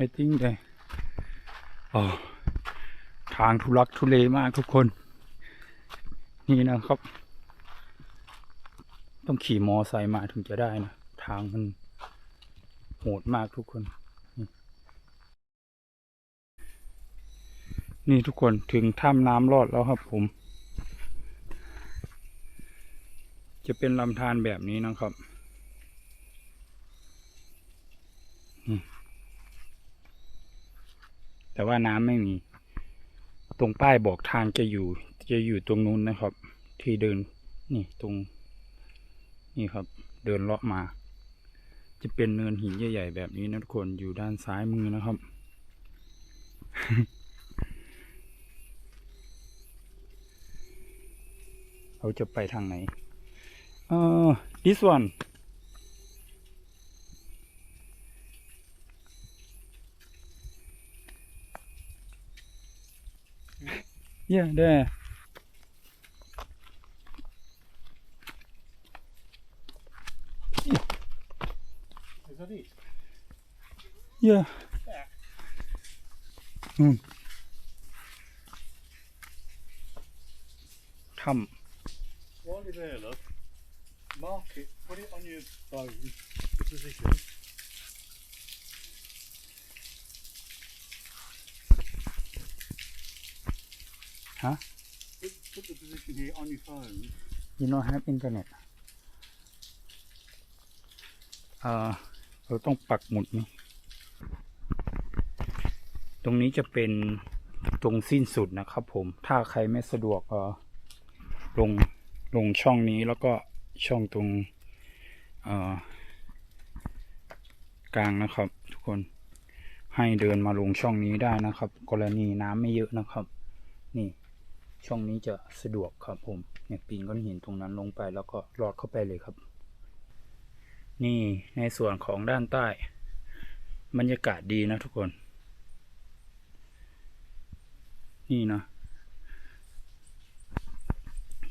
I think that อ๋อทางทุลักทุเลมากทุกคน นี่นะครับ ต้องขี่มอไซค์มาถึงจะได้นะ ทางมันโหดมากทุกคน นี่ทุกคนถึงถ้ำน้ำรอดแล้วครับผม จะเป็นลำธารแบบนี้นะครับ แต่ว่าน้ำไม่มี ตรงป้ายบอกทางจะอยู่ จะอยู่ตรงนู้นนะครับ ที่เดินนี่ตรง นี่ครับ เดินเลาะมา จะเป็นเนินหินใหญ่ๆแบบนี้นะทุกคนอยู่ด้านซ้ายมือนะครับเราจะไปทางไหนเออ this one Yeah, there. Yeah. That it? Yeah. There. Mm. Come. While you're there, look, mark it, put it on your bone position. Huh? Put, put the position here on your phone. you know have internet เอ่อเราต้องปักหมุดนี่ตรงนี้จะเป็นตรงสิ้นสุดนะครับผม ถ้าใครไม่สะดวกเออลงลงช่องนี้แล้วก็ช่องตรงกลางนะครับ ทุกคนให้เดินมาลงช่องนี้ได้นะครับ กรณีน้ำไม่เยอะนะครับ นี่ ช่องนี้จะสะดวกครับผมเนี่ยปีนก้อนหินตรงนั้นลงไปแล้วก็ลอดเข้าไปเลยครับ นี่ในส่วนของด้านใต้ บรรยากาศดีนะทุกคน นี่นะ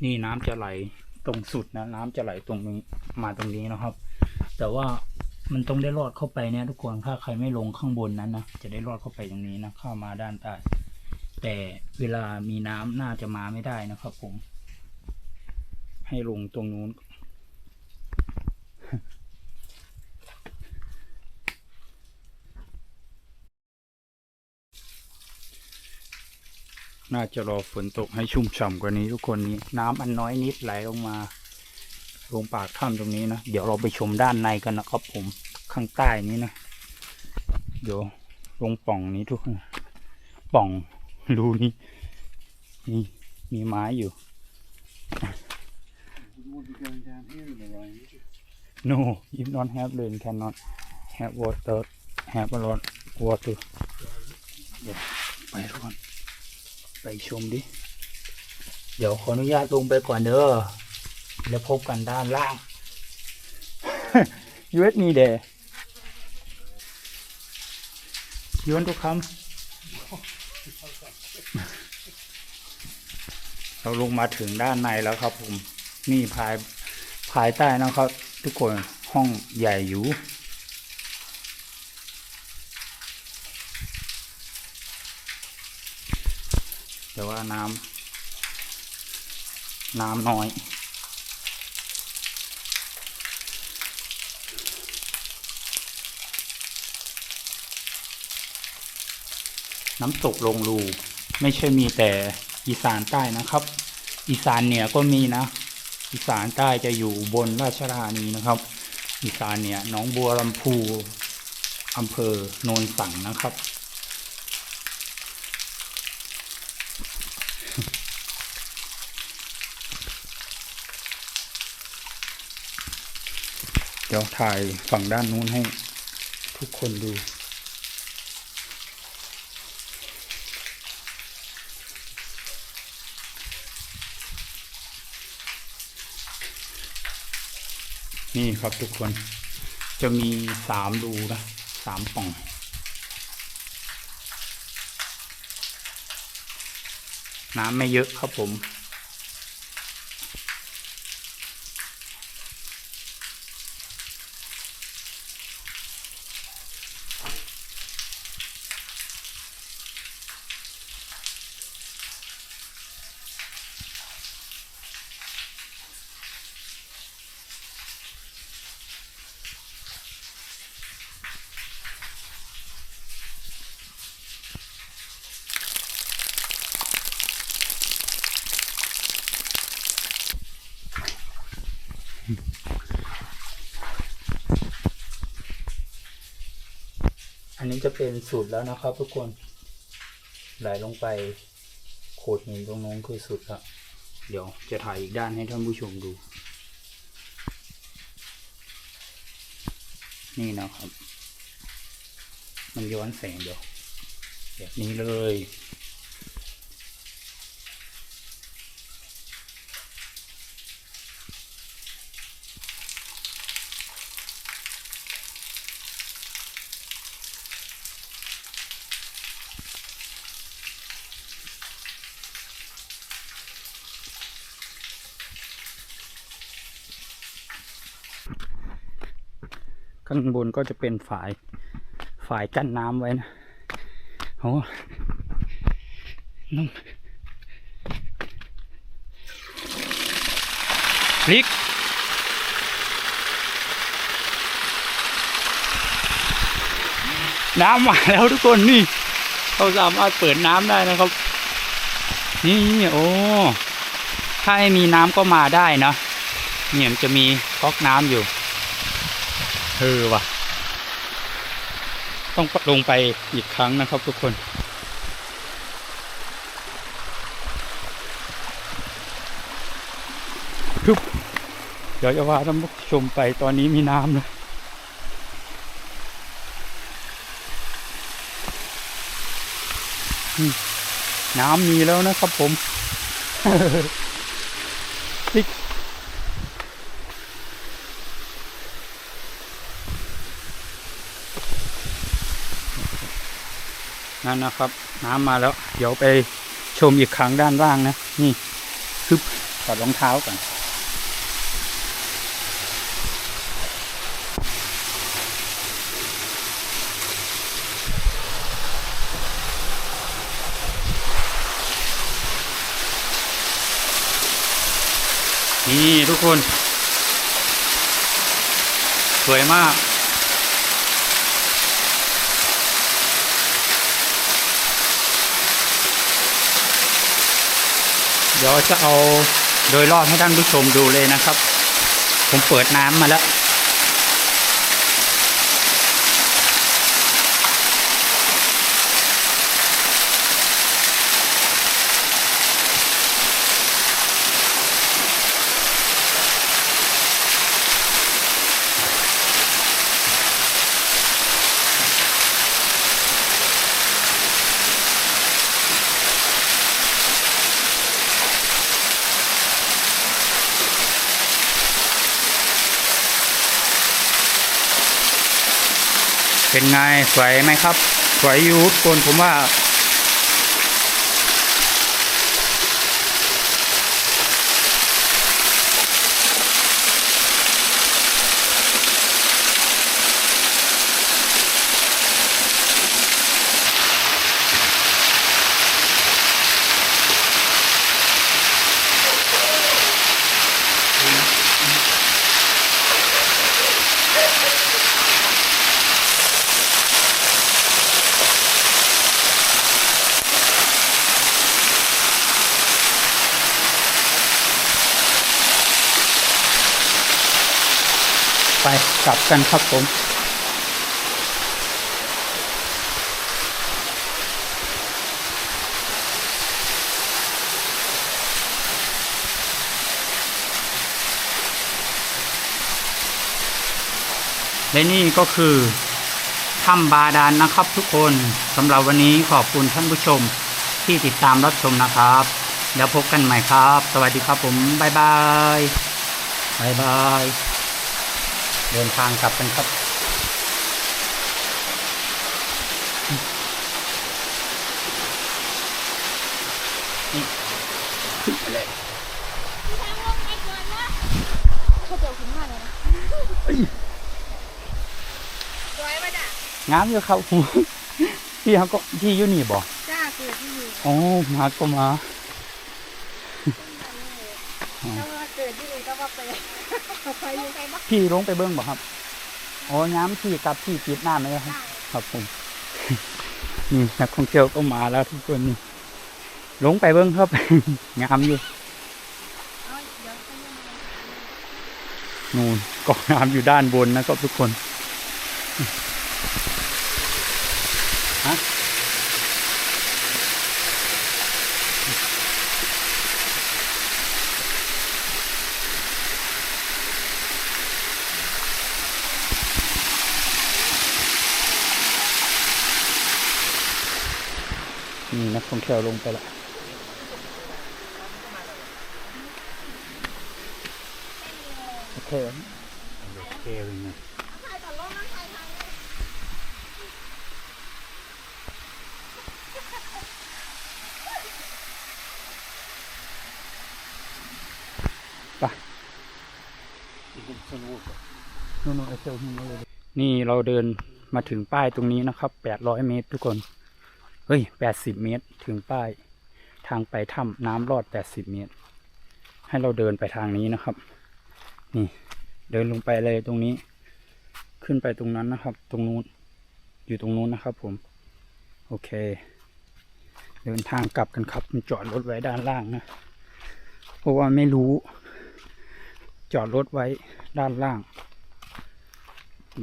นี่น้ำจะไหลตรงสุดนะ น้ำจะไหลตรงนี้มาตรงนี้นะครับ แต่ว่ามันต้องได้รอดเข้าไปเนี่ยทุกคนถ้าใครไม่ลงข้างบนนั้นนะจะได้รอดเข้าไปตรงนี้นะเข้ามาด้านใต้ แต่เวลามีน้ำน่าจะมาไม่ได้นะครับผม ให้ลงตรงนู้น น่าจะรอฝนตกให้ชุ่มฉ่ำกว่านี้ทุกคนนี้ น้ำอันน้อยนิดไหลลงมาลงปากถ้ำตรงนี้นะ เดี๋ยวเราไปชมด้านในกันนะครับผมข้างใต้นี้นะ เดี๋ยวลงป่องนี้ทุกคนป่อง รูนี้นี่มีไม้อยู่ You wouldn't be going down here in the rain, would you? no if not have rain cannot have water have a lot water เดี๋ยวไปทุกคนไปชมดิ เดี๋ยวขออนุญาตลงไปก่อนเด้อแล้วพบกันด้านล่าง you with me there you want to come เราลงมาถึงด้านในแล้วครับผมนี่ภายภายใต้นะครับ ทุกคนห้องใหญ่อยู่ แต่ว่าน้ำน้ำน้อยน้ำตกลงรู ไม่ใช่มีแต่ อีสานใต้นะครับ อีสานเหนือก็มีนะ อีสานใต้จะอยู่บนราชธานีนะครับ อีสานเนี่ยหนองบัวลำพูอำเภอโนนสังนะครับ เดี๋ยวถ่ายฝั่งด้านนู้นให้ทุกคนดู นี่ครับทุกคนจะมีสามรูนะสามป่อง น้ำไม่เยอะครับผม จะเป็นสุดแล้วนะครับ ทุกคนไหลลงไปโขดหินตรงนู้นคือสุดละเดี๋ยวจะถ่ายอีกด้านให้ท่านผู้ชมดู นี่นะครับ มันย้อนแสงเดี๋ยวแบบนี้เลย ข้างบนก็จะเป็นฝายฝายกั้นน้ำไว้นะโอ้น้องพลิกน้ำมาแล้วทุกคนนี่เขาสามารถเปิดน้ำได้นะครับ นี่โอ้ถ้าไม่มีน้ำก็มาได้เนอะเนี่ยมันจะมีก๊อกน้ำอยู่ เออว่ะ ต้องลงไปอีกครั้งนะครับทุกคนฮึบเดี๋ยวจะว่าท่านผู้ชมไปตอนนี้มีน้ำเลยน้ำมีแล้วนะครับผม ติ๊ก นั่นนะครับ น้ำมาแล้ว เดี๋ยวไปชมอีกครั้งด้านล่างนะ นี่คึบถอดรองเท้าก่อนนี่ทุกคน สวยมาก เดี๋ยวจะเอาโดยรอบให้ท่านผู้ชมดูเลยนะครับ ผมเปิดน้ำมาแล้ว เป็นไงสวยไหมครับ สวยอยู่ทุกคนผมว่า ไปกลับกันครับผมและนี่ก็คือถ้ำบาดาลนนะครับทุกคนสำหรับวันนี้ขอบคุณท่านผู้ชมที่ติดตามรับชมนะครับ แล้วพบกันใหม่ครับ สวัสดีครับผม บ๊ายบาย บ๊ายบาย เดินทางกลับกันครับ นี่ขึ้นไปเลยเขาเจอคุณมากเลยนะสวยป่ะจ้ะงามอยู่ครับพี่เขาก็พี่อยูนี่บอกจ้าเกิดที่นี่อ๋อมาก็มาถ้าว่าเกิดที่นี่ก็ว่าไปไป อยู่ไปบ้างพี่ลงไปเบิ้งบอกครับอ๋อย้ำพี่กับพี่ปิดหน้าไหมครับ ครับผมนี่นักท่องเที่ยวก็มาแล้วทุกคนนี่ลงไปเบิ้งครับงามอยู่เอาเดี๋ยวเขายังมานู่นเกาะน้ำอยู่ด้านบนนะครับทุกคนฮะ นี่นักท่องเที่ยวลงไปละโอเคโอเคเลยนะนู่นๆไอ้เซลล์นี่เลยนี่เราเดินมาถึงป้ายตรงนี้นะครับแปดร้อยเมตรทุกคน เฮ้ยแปดสิบเมตรถึงป้าย ทางไปถ้ำน้ำรอดแปดสิบเมตร ให้เราเดินไปทางนี้นะครับ นี่ เดินลงไปเลยตรงนี้ ขึ้นไปตรงนั้นนะครับ ตรงนู้น อยู่ตรงนู้นนะครับ ผม โอเค เดินทางกลับกันครับมันจอดรถไว้ด้านล่างนะ เพราะว่าไม่รู้ จอดรถไว้ด้านล่าง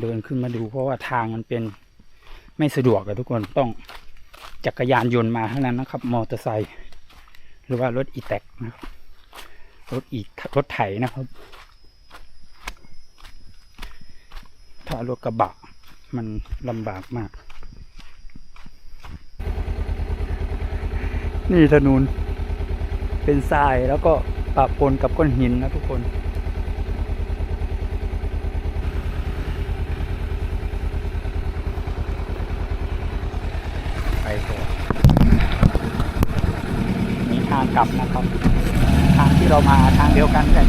เดินขึ้นมาดูเพราะว่าทางมันเป็นไม่สะดวกอะทุกคนต้อง จักรยานยนต์มาเท่านั้นนะครับ มอเตอร์ไซค์หรือว่ารถอีแตกนะครับรถอีรถไถนะครับ ถ้ารถกระบะมันลำบากมาก นี่ถนนเป็นทรายแล้วก็ปะปนกับก้อนหินนะทุกคน ไปก่อนมีทาง กลับนะครับ ทางที่เรามาทางเดียวกันแต่